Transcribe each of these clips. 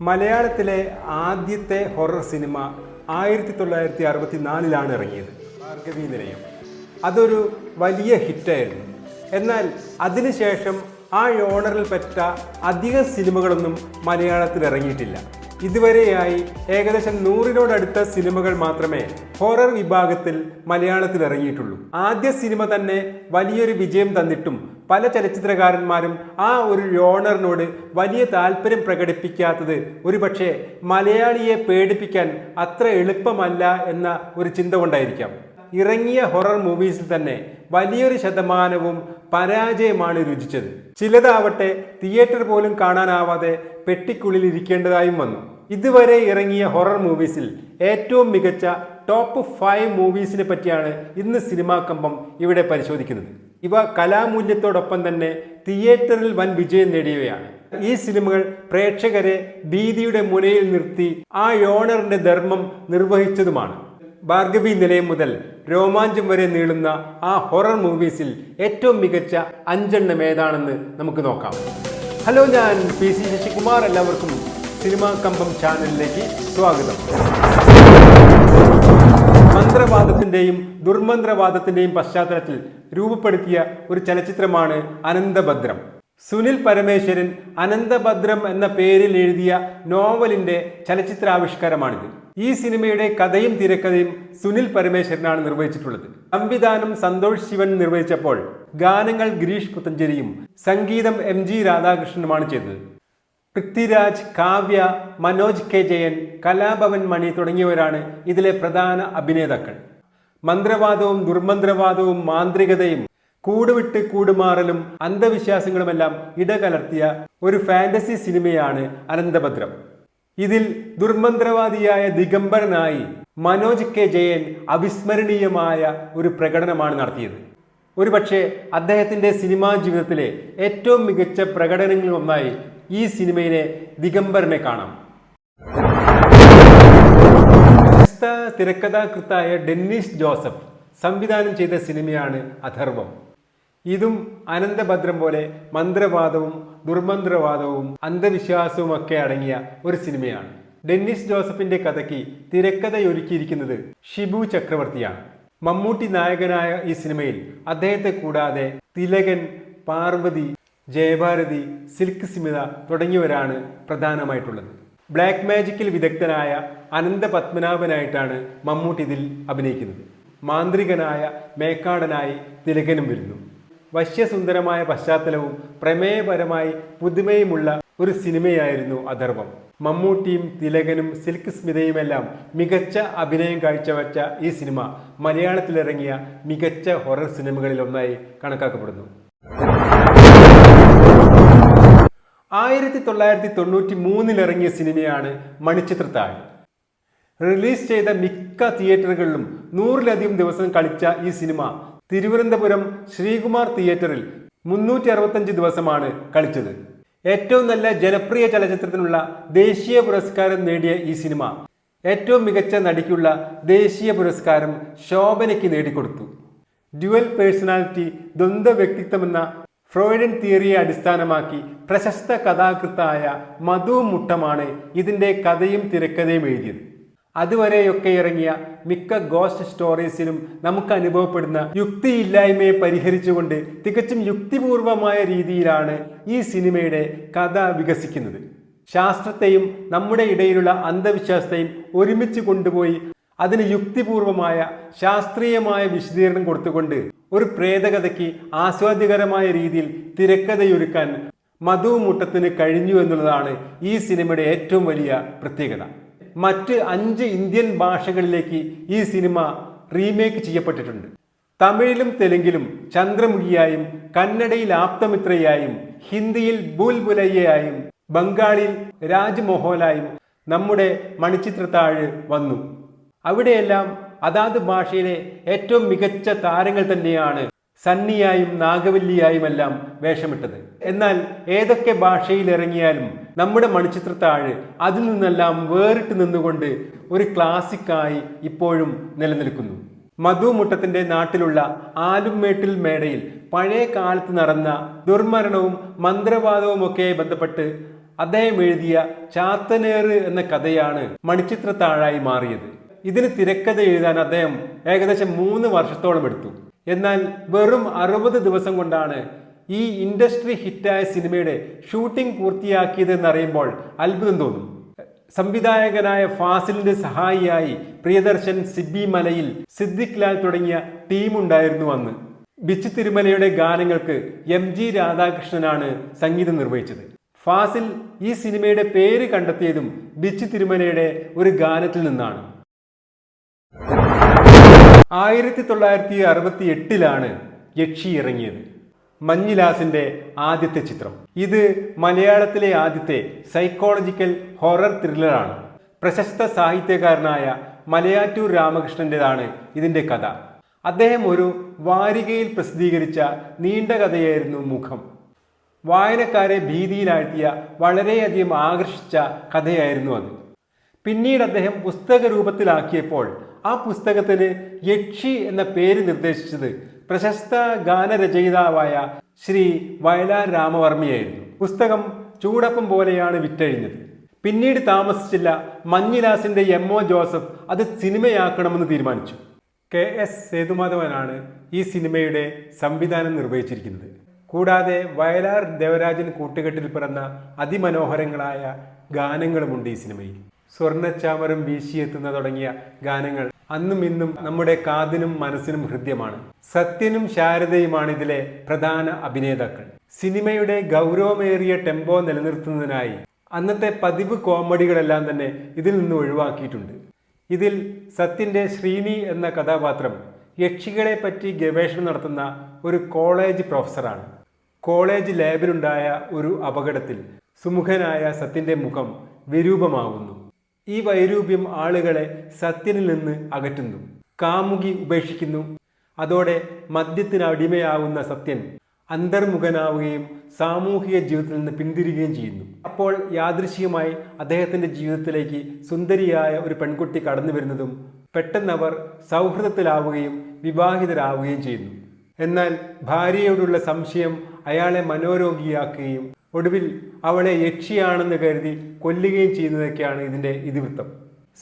മലയാളത്തിലെ ആദ്യത്തെ horror cinema ആയിരത്തി തൊള്ളായിരത്തി അറുപത്തി നാലിലാണ് ഇറങ്ങിയത്. ഭാർഗവി നിലയം അതൊരു വലിയ ഹിറ്റായിരുന്നു. എന്നാൽ അതിനുശേഷം ആ യോണറിൽ പറ്റ അധിക സിനിമകളൊന്നും മലയാളത്തിൽ ഇറങ്ങിയിട്ടില്ല. ഇതുവരെയായി ഏകദേശം നൂറിനോടടുത്ത സിനിമകൾ മാത്രമേ ഹൊറർ വിഭാഗത്തിൽ മലയാളത്തിൽ ഇറങ്ങിയിട്ടുള്ളൂ. ആദ്യ സിനിമ തന്നെ വലിയൊരു വിജയം തന്നിട്ടും പല ചലച്ചിത്രകാരന്മാരും ആ ഒരു യോണറിനോട് വലിയ താല്പര്യം പ്രകടിപ്പിക്കാത്തത് ഒരുപക്ഷെ മലയാളിയെ പേടിപ്പിക്കാൻ അത്ര എളുപ്പമല്ല എന്ന ഒരു ചിന്ത കൊണ്ടായിരിക്കാം. ഇറങ്ങിയ ഹൊറർ മൂവീസിൽ തന്നെ വലിയൊരു ശതമാനവും പരാജയമാണ് രുചിച്ചത്. ചിലതാവട്ടെ തിയേറ്റർ പോലും കാണാനാവാതെ പെട്ടിക്കുള്ളിൽ ഇരിക്കേണ്ടതായും വന്നു. ഇതുവരെ ഇറങ്ങിയ ഹൊറർ മൂവീസിൽ ഏറ്റവും മികച്ച ടോപ്പ് ഫൈവ് മൂവീസിനെ പറ്റിയാണ് ഇന്ന് സിനിമാ കമ്പം ഇവിടെ പരിശോധിക്കുന്നത്. ഇവ കലാമൂല്യത്തോടൊപ്പം തന്നെ തിയേറ്ററിൽ വൻ വിജയം നേടിയവയാണ്. ഈ സിനിമകൾ പ്രേക്ഷകരെ ഭീതിയുടെ മുനയിൽ നിർത്തി ആ യോണറിന്റെ ധർമ്മം നിർവഹിച്ചതുമാണ്. ഭാർഗവി നിലയം മുതൽ രോമാഞ്ചം വരെ നീളുന്ന ആ ഹൊറർ മൂവീസിൽ ഏറ്റവും മികച്ച അഞ്ചെണ്ണം ഏതാണെന്ന് നമുക്ക് നോക്കാം. ഹലോ ഞാൻ പി സി ശശികുമാർ. എല്ലാവർക്കും സിനിമാ കമ്പം ചാനലിലേക്ക് സ്വാഗതം. മന്ത്രവാദത്തിന്റെയും ദുർമന്ത്രവാദത്തിന്റെയും പശ്ചാത്തലത്തിൽ രൂപപ്പെടുത്തിയ ഒരു ചലച്ചിത്രമാണ് അനന്തഭദ്രം. സുനിൽ പരമേശ്വരൻ അനന്തഭദ്രം എന്ന പേരിൽ എഴുതിയ നോവലിന്റെ ചലച്ചിത്രാവിഷ്കാരമാണിത്. ഈ സിനിമയുടെ കഥയും തിരക്കഥയും സുനിൽ പരമേശ്വരനാണ് നിർവഹിച്ചിട്ടുള്ളത്. സംവിധാനം സന്തോഷ് ശിവൻ നിർവഹിച്ചപ്പോൾ ഗാനങ്ങൾ ഗിരീഷ് പുത്തഞ്ചേരിയും സംഗീതം എം ജി രാധാകൃഷ്ണനുമാണ് ചെയ്തത്. പൃഥ്വിരാജ് കാവ്യ മനോജ് കെ. ജയൻ കലാഭവൻ മണി തുടങ്ങിയവരാണ് ഇതിലെ പ്രധാന അഭിനേതാക്കൾ. മന്ത്രവാദവും ദുർമന്ത്രവാദവും മാന്ത്രികതയും കൂടുവിട്ട് കൂടുമാറലും അന്ധവിശ്വാസങ്ങളുമെല്ലാം ഇടകലർത്തിയ ഒരു ഫാന്റസി സിനിമയാണ് അനന്തഭദ്രം. ഇതിൽ ദുർമന്ത്രവാദിയായ ദിഗംബരനായി മനോജ് കെ. ജയൻ അവിസ്മരണീയമായ ഒരു പ്രകടനമാണ് നടത്തിയത്. ഒരുപക്ഷെ അദ്ദേഹത്തിന്റെ സിനിമാ ജീവിതത്തിലെ ഏറ്റവും മികച്ച പ്രകടനങ്ങളിൽ ഒന്നായി ഈ സിനിമയിലെ ദിഗംബരനെ കാണാം. പ്രശസ്ത തിരക്കഥാകൃത്തായ ഡെന്നിസ് ജോസഫ് സംവിധാനം ചെയ്ത സിനിമയാണ് അഥർവം. ഇതും അനന്തഭദ്രം പോലെ മന്ത്രവാദവും ദുർമന്ത്രവാദവും അന്ധവിശ്വാസവും ഒക്കെ അടങ്ങിയ ഒരു സിനിമയാണ്. ഡെന്നിസ് ജോസഫിന്റെ കഥയ്ക്ക് തിരക്കഥയൊരുക്കിയിരിക്കുന്നത് ഷിബു ചക്രവർത്തിയാണ്. മമ്മൂട്ടി നായകനായ ഈ സിനിമയിൽ അദ്ദേഹത്തെ കൂടാതെ തിലകൻ പാർവതി ജയഭാരതി സിൽക്ക് സ്മിത തുടങ്ങിയവരാണ് പ്രധാനമായിട്ടുള്ളത്. ബ്ലാക്ക് മാജിക്കിൽ വിദഗ്ധനായ അനന്ത പത്മനാഭനായിട്ടാണ് മമ്മൂട്ടി ഇതിൽ അഭിനയിക്കുന്നത്. മാന്ത്രികനായ മേക്കാടനായി തിലകനും വരുന്നു. വശ്യസുന്ദരമായ പശ്ചാത്തലവും പ്രമേയപരമായി പുതുമയുമുള്ള ഒരു സിനിമയായിരുന്നു അഥർവം മമ്മൂട്ടിയും തിലകനും സിൽക്ക് സ്മിതയുമെല്ലാം മികച്ച അഭിനയം കാഴ്ചവെച്ച ഈ സിനിമ മലയാളത്തിലിറങ്ങിയ മികച്ച ഹൊറർ സിനിമകളിലൊന്നായി കണക്കാക്കപ്പെടുന്നു. ആയിരത്തി തൊള്ളായിരത്തി തൊണ്ണൂറ്റി മൂന്നിലിറങ്ങിയ സിനിമയാണ് മണിച്ചിത്രത്താഴ്. റിലീസ് ചെയ്ത മിക്ക തിയേറ്ററുകളിലും നൂറിലധികം ദിവസം കളിച്ച ഈ സിനിമ തിരുവനന്തപുരം ശ്രീകുമാർ തിയേറ്ററിൽ മുന്നൂറ്റി അറുപത്തഞ്ച് ദിവസമാണ് കളിച്ചത്. ഏറ്റവും നല്ല ജനപ്രിയ ചലച്ചിത്രത്തിനുള്ള ദേശീയ പുരസ്കാരം നേടിയ ഈ സിനിമ ഏറ്റവും മികച്ച നടിക്കുള്ള ദേശീയ പുരസ്കാരം ശോഭനയ്ക്ക് നേടിക്കൊടുത്തു. ഡ്യുവൽ പേഴ്സണാലിറ്റി ദ്വന്ദ്വ വ്യക്തിത്വം എന്ന ഫ്രോയിഡൻ തിയറിയെ അടിസ്ഥാനമാക്കി പ്രശസ്ത കഥാകൃത്തായ മധു മുട്ടമാണ് ഇതിന്റെ കഥയും തിരക്കഥയും എഴുതിയത്. അതുവരെയൊക്കെ ഇറങ്ങിയ മിക്ക ഗോസ്റ്റ് സ്റ്റോറീസിലും നമുക്ക് അനുഭവപ്പെടുന്ന യുക്തിയില്ലായ്മയെ പരിഹരിച്ചുകൊണ്ട് തികച്ചും യുക്തിപൂർവമായ രീതിയിലാണ് ഈ സിനിമയുടെ കഥ വികസിക്കുന്നത്. ശാസ്ത്രത്തെയും നമ്മുടെ ഇടയിലുള്ള അന്ധവിശ്വാസത്തെയും ഒരുമിച്ച് കൊണ്ടുപോയി അതിന് യുക്തിപൂർവമായ ശാസ്ത്രീയമായ വിശദീകരണം കൊടുത്തുകൊണ്ട് ഒരു പ്രേതകഥയ്ക്ക് ആസ്വാദ്യകരമായ രീതിയിൽ തിരക്കഥയൊരുക്കാൻ മധു മുട്ടത്തിന് കഴിഞ്ഞു എന്നുള്ളതാണ് ഈ സിനിമയുടെ ഏറ്റവും വലിയ പ്രത്യേകത. മറ്റ് അഞ്ച് ഇന്ത്യൻ ഭാഷകളിലേക്ക് ഈ സിനിമ റീമേക്ക് ചെയ്യപ്പെട്ടിട്ടുണ്ട്. തമിഴിലും തെലുങ്കിലും ചന്ദ്രമുഖിയായും കന്നഡയിൽ ആപ്തമിത്രയായും ഹിന്ദിയിൽ ബുൽബുലയ്യയായും ബംഗാളിൽ രാജ്മോഹോലായും നമ്മുടെ മണിച്ചിത്രത്താഴ് വന്നു. അവിടെയെല്ലാം അതാത് ഭാഷയിലെ ഏറ്റവും മികച്ച താരങ്ങൾ തന്നെയാണ് സണ്ണിയായും നാഗവല്ലിയായുമെല്ലാം വേഷമിട്ടത്. എന്നാൽ ഏതൊക്കെ ഭാഷയിൽ ഇറങ്ങിയാലും നമ്മുടെ മണിച്ചിത്രത്താഴ് അതിൽ നിന്നെല്ലാം വേറിട്ട് നിന്നുകൊണ്ട് ഒരു ക്ലാസിക്കായി ഇപ്പോഴും നിലനിൽക്കുന്നു. മധുമുട്ടത്തിന്റെ നാട്ടിലുള്ള ആലുംമേട്ടിൽ മേടയിൽ പഴയ കാലത്ത് നടന്ന ദുർമരണവും മന്ത്രവാദവും ഒക്കെ ബന്ധപ്പെട്ട് അദ്ദേഹം എഴുതിയ ചാത്തനേറ് എന്ന കഥയാണ് മണിച്ചിത്രത്താഴായി മാറിയത്. ഇതിന് തിരക്കഥ എഴുതാൻ അദ്ദേഹം ഏകദേശം മൂന്ന് വർഷത്തോളം എടുത്തു. എന്നാൽ വെറും അറുപത് ദിവസം കൊണ്ടാണ് ഈ ഇൻഡസ്ട്രി ഹിറ്റായ സിനിമയുടെ ഷൂട്ടിംഗ് പൂർത്തിയാക്കിയതെന്നറിയുമ്പോൾ അത്ഭുതം തോന്നും. സംവിധായകനായ ഫാസിലിന്റെ സഹായിയായി പ്രിയദർശൻ സിബി മലയിൽ സിദ്ദിഖ് ലാൽ തുടങ്ങിയ ടീമുണ്ടായിരുന്നു അന്ന്. ബിച്ചു തിരുമലയുടെ ഗാനങ്ങൾക്ക് എം ജി രാധാകൃഷ്ണനാണ് സംഗീതം നിർവഹിച്ചത്. ഫാസിൽ ഈ സിനിമയുടെ പേര് കണ്ടെത്തിയതും ബിച്ചു തിരുമലയുടെ ഒരു ഗാനത്തിൽ നിന്നാണ്. ആയിരത്തി തൊള്ളായിരത്തി അറുപത്തി എട്ടിലാണ് യക്ഷി ഇറങ്ങിയത്. മഞ്ഞിലാസിന്റെ ആദ്യത്തെ ചിത്രം. ഇത് മലയാളത്തിലെ ആദ്യത്തെ സൈക്കോളജിക്കൽ ഹൊറർ ത്രില്ലറാണ്. പ്രശസ്ത സാഹിത്യകാരനായ മലയാറ്റൂർ രാമകൃഷ്ണന്റെതാണ് ഇതിന്റെ കഥ. അദ്ദേഹം ഒരു വാരികയിൽ പ്രസിദ്ധീകരിച്ച നീണ്ട കഥയായിരുന്നു മുഖം. വായനക്കാരെ ഭീതിയിലാഴ്ത്തിയ വളരെയധികം ആകർഷിച്ച കഥയായിരുന്നു അത്. പിന്നീട് അദ്ദേഹം പുസ്തക രൂപത്തിലാക്കിയപ്പോൾ ആ പുസ്തകത്തിന് യക്ഷി എന്ന പേര് നിർദ്ദേശിച്ചത് പ്രശസ്ത ഗാനരചയിതാവായ ശ്രീ വയലാർ രാമവർമ്മയായിരുന്നു. പുസ്തകം ചൂടപ്പം പോലെയാണ് വിറ്റഴിഞ്ഞത്. പിന്നീട് താമസിച്ചില്ല മഞ്ഞിലാസിന്റെ എം ഒ ജോസഫ് അത് സിനിമയാക്കണമെന്ന് തീരുമാനിച്ചു. കെ എസ് സേതുമാധവനാണ് ഈ സിനിമയുടെ സംവിധാനം നിർവഹിച്ചിരിക്കുന്നത്. കൂടാതെ വയലാർ ദേവരാജൻ കൂട്ടുകെട്ടിൽ പിറന്ന അതിമനോഹരങ്ങളായ ഗാനങ്ങളുമുണ്ട് ഈ സിനിമയിൽ. സ്വർണച്ചാമരം വീശിയെത്തുന്ന തുടങ്ങിയ ഗാനങ്ങൾ അന്നും ഇന്നും നമ്മുടെ കാതിനും മനസ്സിനും ഹൃദ്യമാണ്. സത്യനും ശാരദയുമാണ് ഇതിലെ പ്രധാന അഭിനേതാക്കൾ. സിനിമയുടെ ഗൗരവമേറിയ ടെമ്പോ നിലനിർത്തുന്നതിനായി അന്നത്തെ പതിവ് കോമഡികളെല്ലാം തന്നെ ഇതിൽ നിന്ന് ഒഴിവാക്കിയിട്ടുണ്ട്. ഇതിൽ സത്യന്റെ ശ്രീനി എന്ന കഥാപാത്രം യക്ഷികളെ പറ്റി ഗവേഷണം നടത്തുന്ന ഒരു കോളേജ് പ്രൊഫസറാണ്. കോളേജ് ലാബിലുണ്ടായ ഒരു അപകടത്തിൽ സുമുഖനായ സത്യന്റെ മുഖം വിരൂപമാവുന്നു. ഈ വൈരൂപ്യം ആളുകളെ സത്യനിൽ നിന്ന് അകറ്റുന്നു. കാമുകി ഉപേക്ഷിക്കുന്നു. അതോടെ മദ്യത്തിന് അടിമയാവുന്ന സത്യൻ അന്തർമുഖനാവുകയും സാമൂഹിക ജീവിതത്തിൽ നിന്ന് പിന്തിരികുകയും ചെയ്യുന്നു. അപ്പോൾ യാദൃശികമായി അദ്ദേഹത്തിന്റെ ജീവിതത്തിലേക്ക് സുന്ദരിയായ ഒരു പെൺകുട്ടി കടന്നു വരുന്നതും പെട്ടെന്നവർ സൗഹൃദത്തിലാവുകയും വിവാഹിതരാവുകയും ചെയ്യുന്നു. എന്നാൽ ഭാര്യയോടുള്ള സംശയം അയാളെ മനോരോഗിയാക്കുകയും ഒടുവിൽ അവളെ യക്ഷിയാണെന്ന് കരുതി കൊല്ലുകയും ചെയ്യുന്നതൊക്കെയാണ് ഇതിന്റെ ഇതിവൃത്തം.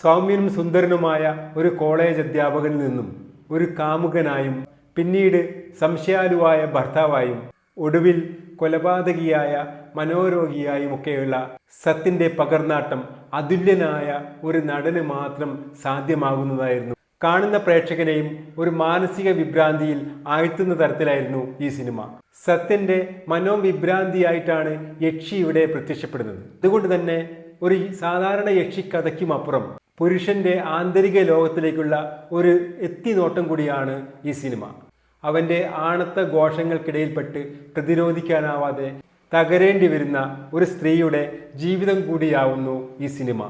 സൗമ്യനും സുന്ദരനുമായ ഒരു കോളേജ് അധ്യാപകനിൽ നിന്നും ഒരു കാമുകനായും പിന്നീട് സംശയാലുവായ ഭർത്താവായും ഒടുവിൽ കൊലപാതകിയായ മനോരോഗിയായും ഒക്കെയുള്ള സത്യന്റെ പകർന്നാട്ടം അതുല്യനായ ഒരു നടന് മാത്രം സാധ്യമാകുന്നതായിരുന്നു. കാണുന്ന പ്രേക്ഷകനെയും ഒരു മാനസിക വിഭ്രാന്തിയിൽ ആഴ്ത്തുന്ന തരത്തിലായിരുന്നു ഈ സിനിമ. സത്യന്റെ മനോവിഭ്രാന്തിയായിട്ടാണ് യക്ഷി ഇവിടെ പ്രത്യക്ഷപ്പെടുന്നത്. അതുകൊണ്ട് തന്നെ ഒരു സാധാരണ യക്ഷി കഥയ്ക്കും അപ്പുറം പുരുഷന്റെ ആന്തരിക ലോകത്തിലേക്കുള്ള ഒരു എത്തിനോട്ടം കൂടിയാണ് ഈ സിനിമ. അവന്റെ ആണത്ത ഘോഷങ്ങൾക്കിടയിൽപ്പെട്ട് പ്രതിരോധിക്കാനാവാതെ തകരേണ്ടി വരുന്ന ഒരു സ്ത്രീയുടെ ജീവിതം കൂടിയാവുന്നു ഈ സിനിമ.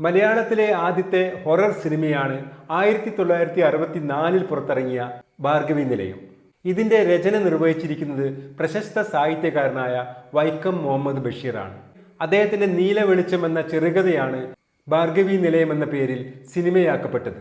മലയാളത്തിലെ ആദ്യത്തെ ഹൊറർ സിനിമയാണ് ആയിരത്തി തൊള്ളായിരത്തി അറുപത്തി നാലിൽ പുറത്തിറങ്ങിയ ഭാർഗവി നിലയം. ഇതിന്റെ രചന നിർവഹിച്ചിരിക്കുന്നത് പ്രശസ്ത സാഹിത്യകാരനായ വൈക്കം മുഹമ്മദ് ബഷീറാണ്. അദ്ദേഹത്തിന്റെ നീല വെളിച്ചം എന്ന ചെറുകഥയാണ് ഭാർഗവി നിലയം എന്ന പേരിൽ സിനിമയാക്കപ്പെട്ടത്.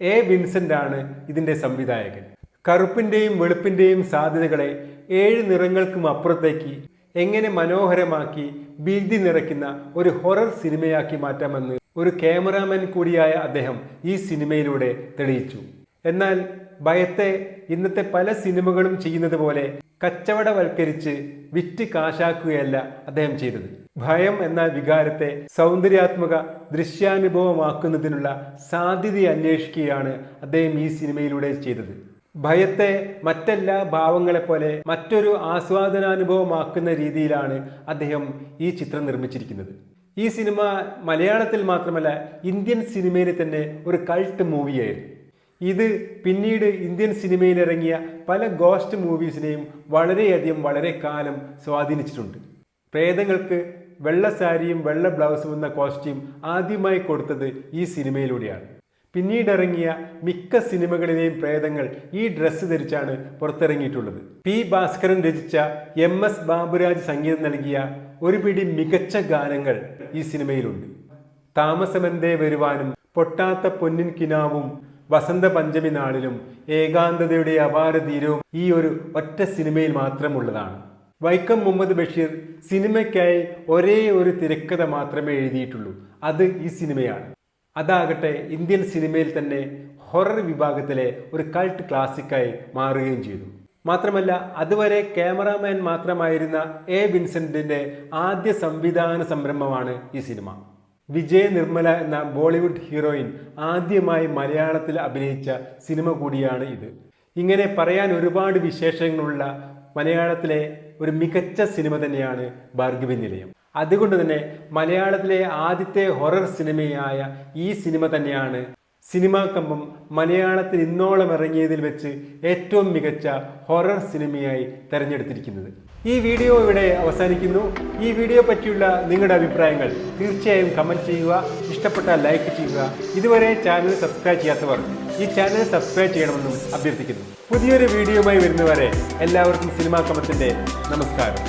എ. വിൻസെന്റ് ആണ് ഇതിന്റെ സംവിധായകൻ. കറുപ്പിന്റെയും വെളുപ്പിന്റെയും സാധ്യതകളെ ഏഴ് നിറങ്ങൾക്കും അപ്പുറത്തേക്ക് എങ്ങനെ മനോഹരമാക്കി ഭീതി നിറയ്ക്കുന്ന ഒരു ഹൊറർ സിനിമയാക്കി മാറ്റാമെന്ന് ഒരു ക്യാമറാമാൻ കൂടിയായ അദ്ദേഹം ഈ സിനിമയിലൂടെ തെളിയിച്ചു. എന്നാൽ ഭയത്തെ ഇന്നത്തെ പല സിനിമകളും ചെയ്യുന്നത് പോലെ കച്ചവടവൽക്കരിച്ച് വിറ്റ് കാശാക്കുകയല്ല അദ്ദേഹം ചെയ്തത്. ഭയം എന്ന വികാരത്തെ സൗന്ദര്യാത്മക ദൃശ്യാനുഭവമാക്കുന്നതിനുള്ള സാധ്യത അന്വേഷിക്കുകയാണ് അദ്ദേഹം ഈ സിനിമയിലൂടെ ചെയ്തത്. ഭയത്തെ മറ്റെല്ലാ ഭാവങ്ങളെപ്പോലെ മറ്റൊരു ആസ്വാദനാനുഭവമാക്കുന്ന രീതിയിലാണ് അദ്ദേഹം ഈ ചിത്രം നിർമ്മിച്ചിരിക്കുന്നത്. ഈ സിനിമ മലയാളത്തിൽ മാത്രമല്ല ഇന്ത്യൻ സിനിമയിലെ തന്നെ ഒരു കൾട്ട് മൂവിയായിരുന്നു ഇത് പിന്നീട് ഇന്ത്യൻ സിനിമയിൽ ഇറങ്ങിയ പല ഗോസ്റ്റ് മൂവീസിനെയും വളരെയധികം വളരെ കാലം സ്വാധീനിച്ചിട്ടുണ്ട്. പ്രേതങ്ങൾക്ക് വെള്ള സാരിയും വെള്ള ബ്ലൗസും എന്ന കോസ്റ്റ്യൂം ആദ്യമായി കൊടുത്തത് ഈ സിനിമയിലൂടെയാണ്. പിന്നീട് ഇറങ്ങിയ മിക്ക സിനിമകളിലെയും പ്രേതങ്ങൾ ഈ ഡ്രസ്സ് ധരിച്ചാണ് പുറത്തിറങ്ങിയിട്ടുള്ളത്. പി. ഭാസ്കരൻ രചിച്ച എം എസ് ബാബുരാജ് സംഗീതം നൽകിയ ഒരു പിടി മികച്ച ഗാനങ്ങൾ ഈ സിനിമയിലുണ്ട്. താമസമെന്തേ വരുവാനും പൊട്ടാത്ത പൊന്നിൻ കിനാവും വസന്ത പഞ്ചമി നാളിലും ഏകാന്തതയുടെ അപാര തീരവും ഈ ഒരു ഒറ്റ സിനിമയിൽ മാത്രമുള്ളതാണ്. വൈക്കം മുഹമ്മദ് ബഷീർ സിനിമയ്ക്കായി ഒരേ ഒരു തിരക്കഥ മാത്രമേ എഴുതിയിട്ടുള്ളൂ. അത് ഈ സിനിമയാണ്. അതാകട്ടെ ഇന്ത്യൻ സിനിമയിൽ തന്നെ ഹൊറർ വിഭാഗത്തിലെ ഒരു കൾട്ട് ക്ലാസിക്കായി മാറുകയും ചെയ്തു. മാത്രമല്ല അതുവരെ ക്യാമറാമാൻ മാത്രമായിരുന്ന എ. വിൻസെന്റിന്റെ ആദ്യ സംവിധാന സംരംഭമാണ് ഈ സിനിമ. വിജയ നിർമ്മല എന്ന ബോളിവുഡ് ഹീറോയിൻ ആദ്യമായി മലയാളത്തിൽ അഭിനയിച്ച സിനിമ കൂടിയാണ് ഇത്. ഇങ്ങനെ പറയാൻ ഒരുപാട് വിശേഷങ്ങളുള്ള മലയാളത്തിലെ ഒരു മികച്ച സിനിമ തന്നെയാണ് ഭാർഗവി നിലയം. അതുകൊണ്ട് തന്നെ മലയാളത്തിലെ ആദ്യത്തെ ഹൊറർ സിനിമയായ ഈ സിനിമ തന്നെയാണ് സിനിമാ കമ്പം മലയാളത്തിൽ ഇന്നോളം ഇറങ്ങിയതിൽ വെച്ച് ഏറ്റവും മികച്ച ഹൊറർ സിനിമയായി തെരഞ്ഞെടുത്തിരിക്കുന്നത്. ഈ വീഡിയോ ഇവിടെ അവസാനിക്കുന്നു. ഈ വീഡിയോ പറ്റിയുള്ള നിങ്ങളുടെ അഭിപ്രായങ്ങൾ തീർച്ചയായും കമന്റ് ചെയ്യുക ഇഷ്ടപ്പെട്ടാൽ ലൈക്ക് ചെയ്യുക. ഇതുവരെ ചാനൽ സബ്സ്ക്രൈബ് ചെയ്യാത്തവർ ഈ ചാനൽ സബ്സ്ക്രൈബ് ചെയ്യണമെന്നും അഭ്യർത്ഥിക്കുന്നു. പുതിയൊരു വീഡിയോയുമായി വരുന്നവരെ എല്ലാവർക്കും സിനിമാ കമത്തിന്റെ നമസ്കാരം.